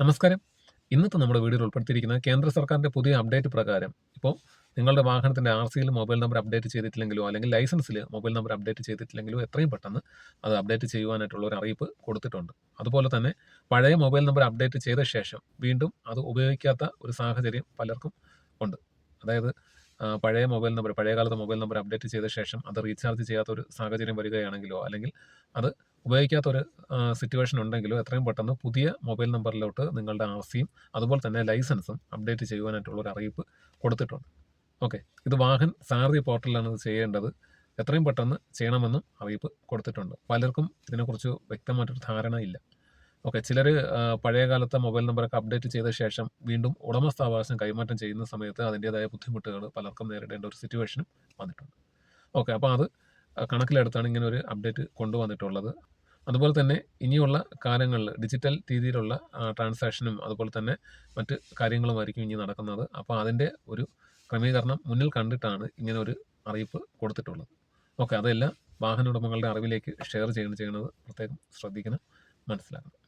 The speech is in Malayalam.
നമസ്കാരം. ഇന്നത്തെ നമ്മുടെ വീഡിയോയിൽ ഉൾപ്പെടുത്തിയിരിക്കുന്ന കേന്ദ്ര സർക്കാരിന്റെ പുതിയ അപ്ഡേറ്റ് പ്രകാരം. ഇപ്പോൾ നിങ്ങളുടെ വാഹനത്തിന്റെ ആർ സിയിൽ മൊബൈൽ നമ്പർ അപ്ഡേറ്റ് ചെയ്തിട്ടില്ലെങ്കിലോ അല്ലെങ്കിൽ ലൈസൻസിൽ മൊബൈൽ നമ്പർ അപ്ഡേറ്റ് ചെയ്തിട്ടില്ലെങ്കിലോ എത്രയും പെട്ടെന്ന് അത് അപ്ഡേറ്റ് ചെയ്യുവാനായിട്ടുള്ള ഒരു അറിയിപ്പ് കൊടുത്തിട്ടുണ്ട്. അതുപോലെ തന്നെ പഴയ മൊബൈൽ നമ്പർ അപ്ഡേറ്റ് ചെയ്ത ശേഷം വീണ്ടും അത് ഉപയോഗിക്കാത്ത ഒരു സാഹചര്യം പലർക്കും ഉണ്ട്. അതായത് പഴയ മൊബൈൽ നമ്പർ പഴയ കാലത്തെ മൊബൈൽ നമ്പർ അപ്ഡേറ്റ് ചെയ്ത ശേഷം അത് റീചാർജ് ചെയ്യാത്ത ഒരു സാഹചര്യം വരികയാണെങ്കിലോ അല്ലെങ്കിൽ അത് ഉപയോഗിക്കാത്ത ഒരു സിറ്റുവേഷൻ ഉണ്ടെങ്കിലും എത്രയും പെട്ടെന്ന് പുതിയ മൊബൈൽ നമ്പറിലോട്ട് നിങ്ങളുടെ ആർ സിയും അതുപോലെ തന്നെ ലൈസൻസും അപ്ഡേറ്റ് ചെയ്യുവാനായിട്ടുള്ള ഒരു അറിയിപ്പ് കൊടുത്തിട്ടുണ്ട്. ഓക്കെ. ഇത് വാഹൻ സാരഥി പോർട്ടലിലാണ് ഇത് ചെയ്യേണ്ടത്. എത്രയും പെട്ടെന്ന് ചെയ്യണമെന്നും അറിയിപ്പ് കൊടുത്തിട്ടുണ്ട്. പലർക്കും ഇതിനെക്കുറിച്ച് വ്യക്തമായിട്ടൊരു ധാരണ ഇല്ല. ഓക്കെ. ചിലർ പഴയ കാലത്തെ മൊബൈൽ നമ്പറൊക്കെ അപ്ഡേറ്റ് ചെയ്ത ശേഷം വീണ്ടും ഉടമസ്ഥാവകാശം കൈമാറ്റം ചെയ്യുന്ന സമയത്ത് അതിന്റെതായ ബുദ്ധിമുട്ടുകൾ പലർക്കും നേരിടേണ്ട ഒരു സിറ്റുവേഷനും വന്നിട്ടുണ്ട്. ഓക്കെ. അപ്പോൾ അത് കണക്കിലെടുത്താണ് ഇങ്ങനെ ഒരു അപ്ഡേറ്റ് കൊണ്ടുവന്നിട്ടുള്ളത്. അതുപോലെ തന്നെ ഇനിയുള്ള കാലങ്ങളിൽ ഡിജിറ്റൽ രീതിയിലുള്ള ട്രാൻസാക്ഷനും അതുപോലെ തന്നെ മറ്റ് കാര്യങ്ങളുമായിരിക്കും ഇനി നടക്കുന്നത്. അപ്പോൾ അതിന്റെ ഒരു ക്രമീകരണം മുന്നിൽ കണ്ടിട്ടാണ് ഇങ്ങനെ ഒരു അറിയിപ്പ് കൊടുത്തിട്ടുള്ളത്. ഓക്കെ അതെല്ലാം വാഹന ഉടമകളുടെ അറിവിലേക്ക് ഷെയർ ചെയ്യണം ചെയ്യണത് പ്രത്യേകം ശ്രദ്ധിക്കണം മനസ്സിലാക്കണം.